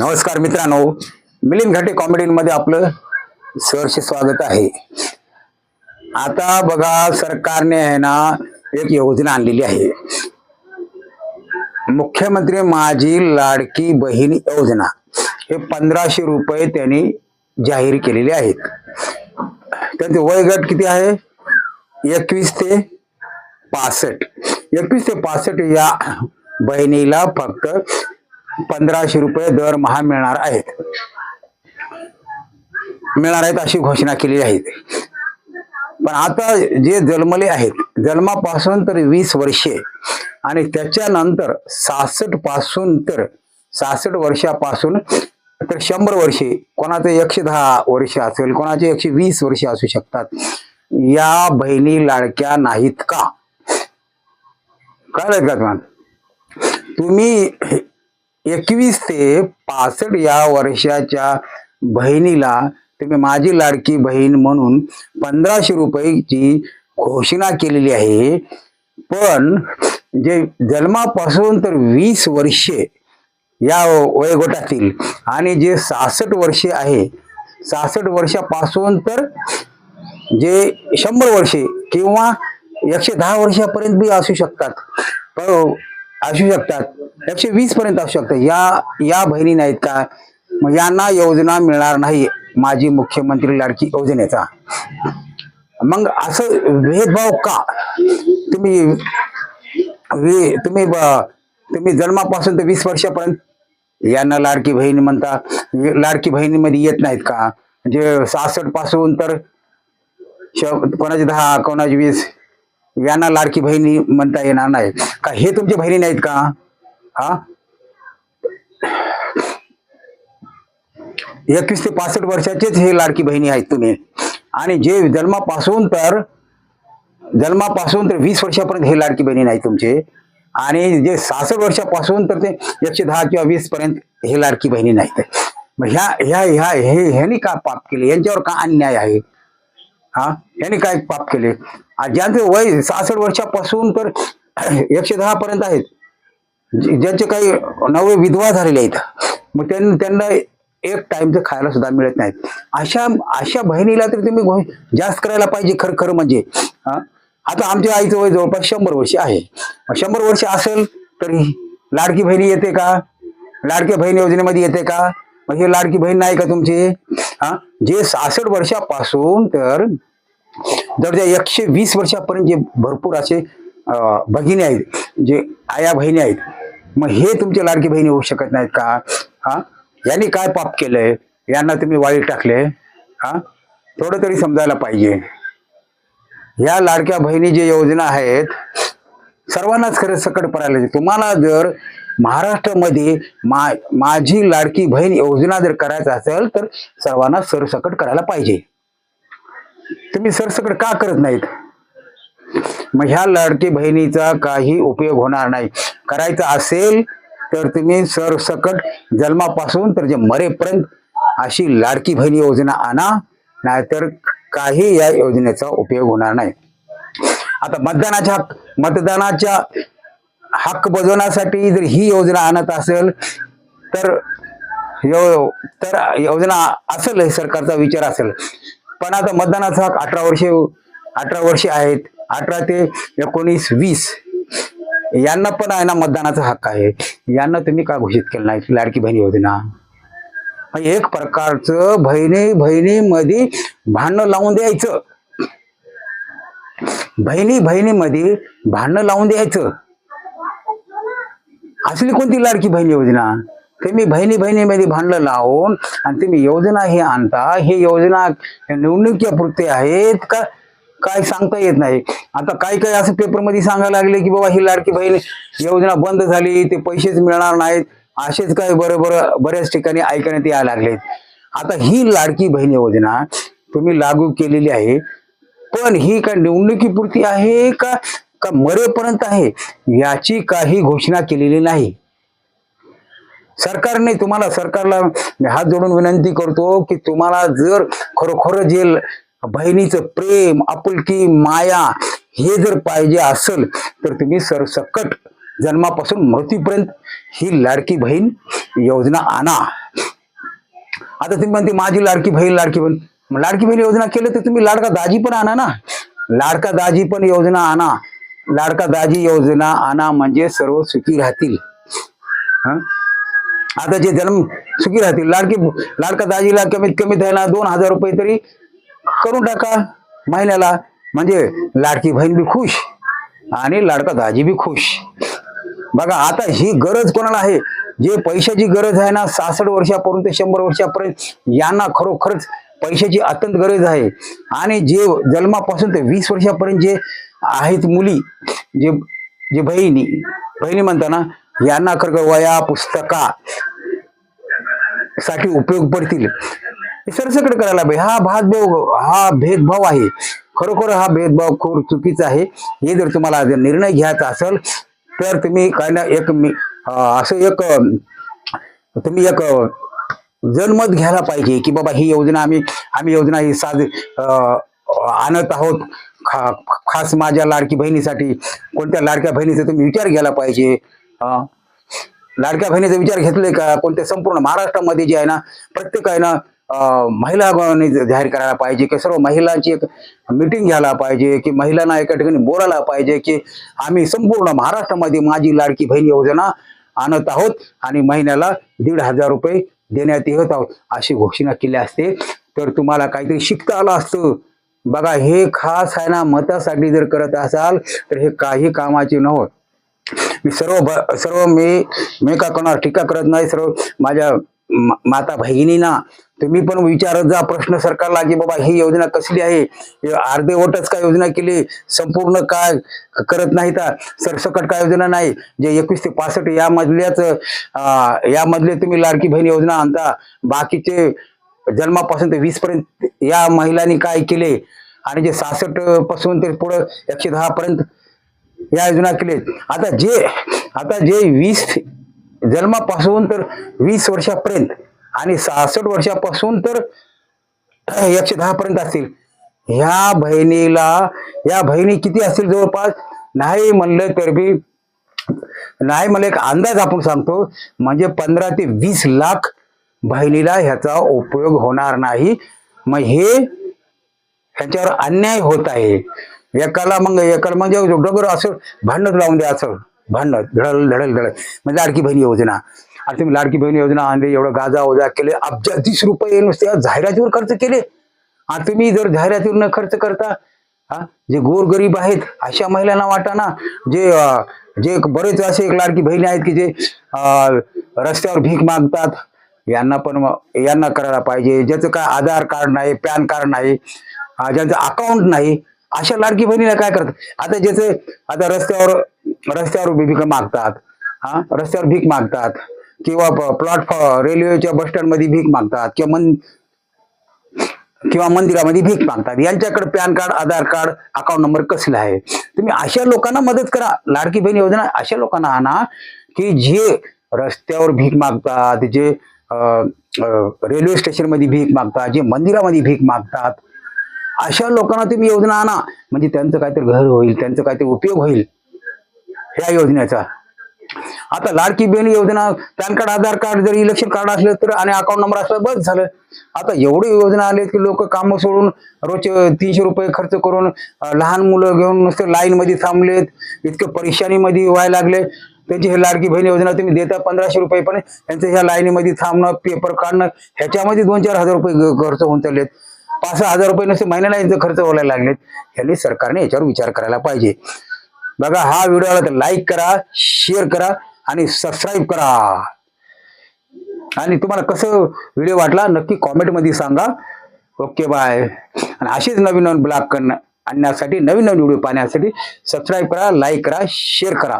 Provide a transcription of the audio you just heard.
नमस्कार मित्रांनो मिलिंद घाटे कॉमेडीमध्ये आपलं सहर्ष स्वागत आहे. आता बघा सरकारने आहे ना एक योजना आणलेली आहे. मुख्यमंत्री माझी लाडकी बहीण योजना. हे पंधराशे रुपये त्यांनी जाहीर केलेले आहेत. त्यांचे वयगट किती आहे? एकवीस ते पासष्ट. एकवीस ते पासष्ट या बहिणीला फक्त पंधराशे रुपये दरमहा मिळणार आहेत. मिळणार आहेत अशी घोषणा केलेली आहे. पण आता जे जन्मले आहेत जन्मापासून तर वीस वर्षे आणि त्याच्यानंतर सहासष्टपासून तर सहासष्ट वर्षापासून तर शंभर वर्षे कोणाचे एकशे दहा वर्ष असेल कोणाचे एकशे वीस वर्षे असू शकतात. या बहिणी लाडक्या नाहीत का? कळलं का तुम्हाला? तुम्ही एकवीस ते पासष्ट या वर्षाच्या बहिणीला तुम्ही माझी लाडकी बहीण म्हणून पंधराशे रुपयेची घोषणा केलेली आहे. पण जे जन्मापासून तर वीस वर्षे या वयोगटातील आणि जे सहासष्ट वर्षे आहे सहासष्ट वर्षापासून तर जे शंभर वर्षे किंवा एकशे दहा वर्षापर्यंत बी असू शकतात. हो, असू शकतात. एकशे वीस पर्यंत असू शकतात या या बहिणी नाहीत का? मग यांना योजना मिळणार नाही माझी मुख्यमंत्री लाडकी योजनेचा. मग असं भेदभाव का? तुम्ही तुम्ही तुम्ही जन्मापासून तर वीस वर्षापर्यंत यांना लाडकी बहिणी म्हणता. लाडकी बहिणीमध्ये येत नाहीत का? म्हणजे सहासष्टपासून तर श- कोणाची दहा कोणाची वीस यांना लाडकी बहिणी म्हणता येणार नाही. का हे तुमची बहिणी नाहीत का? हा? एकवीस ते पासष्ट वर्षाचेच हे लाडकी बहिणी आहेत तुम्ही. आणि जे जन्मापासून तर जन्मापासून तर वीस वर्षापर्यंत हे लाडकी बहिणी नाही तुमचे. आणि जे सहासष्ट वर्षापासून तर ते एकशे दहा किंवा वीस पर्यंत हे लाडकी बहिणी नाहीत. मग ह्या ह्या ह्या हे ह्यांनी का पाप केले? यांच्यावर का अन्याय आहे? हा? यांनी काय पाप केले? ज्यांचं ज्यांचे वय सहासष्ट वर्षापासून तर एकशे दहा पर्यंत आहेत ज्यांचे काही नवे विधवा झालेले आहेत. मग त्यांना त्यांना एक टाइमचं खायला सुद्धा मिळत नाहीत. अशा अशा बहिणीला तर तुम्ही जास्त करायला पाहिजे खरं खरं म्हणजे. हा? आता आमच्या आईचं वय जवळपास शंभर वर्ष आहे. शंभर वर्ष असेल तर लाडकी बहिणी येते का? लाडक्या बहीण योजनेमध्ये येते का? मग हे लाडकी बहीण नाही का तुमची? हा? जे सहासष्ट वर्षापासून तर जर त्या एकशे वीस वर्षापर्यंत जे भरपूर असे भगिनी आहेत जे आया बहिणी आहेत मग हे तुमचे लाडकी बहिणी होऊ शकत नाहीत का? हा? यांनी काय पाप केलंय? यांना तुम्ही वाईट टाकले. हा? थोडं तरी समजायला पाहिजे. या लाडक्या बहिणी जे योजना आहेत. सर्वांनाच खरं सकट पडायला पाहिजे. तुम्हाला जर महाराष्ट्रामध्ये मा माझी लाडकी बहीण योजना जर करायचं असेल तर सर्वांना सरसकट करायला पाहिजे. तुम्ही सरसकट का करत नाहीत? मग ह्या लाडकी बहिणीचा काही उपयोग होणार नाही. करायचा असेल तर तुम्ही सरसकट जन्मापासून तर जे मरेपर्यंत अशी लाडकी बहिणी योजना आणा नाहीतर काही या योजनेचा उपयोग होणार नाही. आता मतदानाच्या हक्क मतदानाच्या हक्क बजवण्यासाठी जर ही योजना आणत असेल तर यो तर योजना असेल सरकारचा विचार असेल. पण आता मतदानाचा हक्क अठरा वर्षे अठरा वर्षे आहेत. अठरा ते एकोणीस वीस यांना पण आहे ना मतदानाचा हक्क आहे. यांना तुम्ही का घोषित केलं नाही? लाडकी बहीण योजना. एक प्रकारचं बहिणी बहिणीमध्ये भांडणं लावून द्यायचं. बहिणी बहिणीमध्ये भांडणं लावून द्यायचं. असली कोणती लाडकी बहीण योजना? तुम्ही बहिणी बहिणीमध्ये भांडणं लावून आणि तुम्ही योजना हे आणता. हे योजना निवडणुकीपुरते आहेत का? काय सांगता येत नाही. आता काही काही असं पेपरमध्ये सांगायला लागले की बाबा ही लाडकी बहीण योजना बंद झाली ते पैसेच मिळणार नाहीत. असेच काय बरोबर बऱ्याच ठिकाणी ऐकण्यात यायला लागले आता ही लाडकी बहीण योजना तुम्ही लागू केलेली आहे. पण ही का निवडणुकीपुरती आहे का का मरेपर्यंत आहे? याची काही घोषणा केलेली नाही. सरकारने तुम्हाला सरकारला हात जोडून विनंती करतो की तुम्हाला जर खरोखर जे बहिणीचं प्रेम आपुलकी माया हे जर पाहिजे असेल तर तुम्ही सरसकट जन्मापासून मृत्यूपर्यंत ही लाडकी बहीण योजना आणा. आता तुम्ही म्हणते माझी लाडकी बहीण लाडकी बहीण. लाडकी बहीण योजना केली तर तुम्ही लाडका दाजी पण आणा ना. लाडका दाजी पण योजना आणा. लाडका दाजी योजना आणा म्हणजे सर्व सुखी राहतील. आता जे जन्म सुखी राहतील लाडकी लाडका दाजीला कमीत कमी द्यायला दोन हजार रुपये तरी करून टाका. महिन्याला म्हणजे लाडकी बहीण बी खुश आणि लाडका दाजी बी खुश. बघा आता ही गरज कोणाला आहे? जे पैशाची गरज आहे ना सासष्ट वर्षापर्यंत शंभर वर्षापर्यंत यांना खरोखरच पैशाची अत्यंत गरज आहे. आणि जे जन्मापासून ते वीस वर्षापर्यंत जे आहेत मुली जे जे बहिणी बहिणी म्हणताना यांना खरं वया पुस्तका साठी उपयोग पडतील. हे सरसकट करायला पाहिजे हा भादभाव हा भेदभाव आहे. खरोखर हा भेदभाव खूप चुकीचा आहे. हे जर तुम्हाला जर निर्णय घ्यायचा असेल तर तुम्ही काय ना एक मी असं एक तुम्ही एक जनमत घ्यायला पाहिजे की बाबा ही योजना आम्ही आम्ही योजना ही साज आणत आहोत. खा खास माझ्या लाडकी बहिणीसाठी कोणत्या लाडक्या बहिणीचा तुम्ही विचार घ्यायला पाहिजे? लाडक्या बहिणीचा विचार घेतले का? कोणत्या संपूर्ण महाराष्ट्रामध्ये जे आहे ना प्रत्येक आहे ना महिला गणाने जाहीर करायला पाहिजे की सर्व महिलांची एक मिटिंग घ्यायला पाहिजे की महिलांना एका ठिकाणी बोलायला पाहिजे की आम्ही संपूर्ण महाराष्ट्रामध्ये माझी लाडकी बहीण योजना आणत आहोत आणि महिन्याला दीड हजार रुपये देण्यात येत आहोत अशी घोषणा केली असते. तर तुम्हाला काहीतरी शिकता आलं असतं. बघा हे खास आहे ना मतासाठी जर करत असाल तर हे काही कामाचे नव्हत मी सर्व सर्व मी मी का कोणावर टीका करत नाही सर्व माझ्या माता भगिनींना तुम्ही पण विचारत जा प्रश्न सरकारला की बाबा ही योजना कसली आहे? अर्धेवटच काय योजना केली? संपूर्ण काय करत नाही तर सरसकट काय योजना नाही? जे एकवीस ते पासष्ट या मधल्याच या यामधले तुम्ही लाडकी बहीण योजना आणता. बाकीचे जन्मापासून ते वीस पर्यंत या महिलांनी काय केले? आणि जे सहासष्टपासून ते पुढं एकशे दहा पर्यंत या योजना केले. आता जे आता जे वीस जन्मापासून तर वीस वर्षापर्यंत आणि सहासष्ट वर्षापासून तर एकशे दहा पर्यंत असतील. ह्या बहिणीला या बहिणी किती असतील जवळपास? नाही म्हणलं तर बी नाही मला एक अंदाज आपण सांगतो. म्हणजे पंधरा ते वीस लाख बहिणीला ह्याचा उपयोग होणार नाही. मग हे ह्याच्यावर अन्याय होत आहे. एकाला मग एकाला म्हणजे डोंगर असं भांडण लावून द्या असं. भांडण धडल धडल धडल. म्हणजे लाडकी बहिणी योजना. आणि तुम्ही लाडकी बहिणी योजना आणली एवढं गाजा ओजा केले अब्जाधीश रुपये नुसते जाहिरातीवर खर्च केले. आणि तुम्ही जर जाहिरातीवर न खर्च करता हा जे गोरगरीब आहेत अशा महिलांना वाटा ना जे जे बरेच असे एक लाडकी बहिणी आहेत की जे रस्त्यावर भीक मागतात यांना पण यांना करायला पाहिजे. ज्याचं काय आधार कार्ड नाही पॅन कार्ड नाही ज्यांचं अकाउंट नाही अशा लाडकी बहिणीला काय करतात? आता ज्याचे आता रस्त्यावर रस्त्यावर भीक मागतात हा? रस्त्यावर भीक मागतात किंवा प्लॉट रेल्वेच्या बस स्टँडमध्ये भीक मागतात किंवा मन किंवा मंदिरामध्ये भीक मागतात. यांच्याकडे PAN card Aadhaar card account number कसला आहे? तुम्ही अशा लोकांना मदत करा. लाडकी बहीण योजना अशा लोकांना आणा की जे रस्त्यावर भीक मागतात जे रेल्वे स्टेशनमध्ये भीक मागतात जे मंदिरामध्ये भीक मागतात अशा लोकांना तुम्ही योजना आणा. म्हणजे त्यांचं काहीतरी घर होईल त्यांचं काहीतरी उपयोग होईल. ह्या योजनेचा. आता Ladki Bahin Yojana PAN card Aadhaar card जर इलेक्शन कार्ड असलं तर आणि अकाउंट नंबर असला बस झालं. आता एवढी योजना आली की लोक कामं सोडून रोजचे तीनशे रुपये खर्च करून लहान मुलं घेऊन नुसतं लाईन मध्ये थांबलेत इतके परेशानीमध्ये व्हायला लागले. त्यांची हे लाडकी बहीण योजना तुम्ही देता पंधराशे रुपये पण त्यांचं ह्या लाईनीमध्ये थांबणं पेपर काढणं ह्याच्यामध्ये दोन चार हजार रुपये खर्च होऊन चाललेत. पाच सहा हजार रुपये नुसते महिन्याला यांचे खर्च व्हायला लागलेत. ह्यांनी सरकारने याच्यावर विचार करायला पाहिजे. बघा हा व्हिडिओ आला तर लाईक करा शेअर करा आणि सबस्क्राईब करा. आणि तुम्हाला कसं व्हिडिओ वाटला नक्की कॉमेंटमध्ये सांगा. ओके बाय आणि असेच नवीन नवीन ब्लॉग करणं आणण्यासाठी नवीन नवीन व्हिडिओ पाहण्यासाठी सबस्क्राईब करा लाईक करा शेअर करा.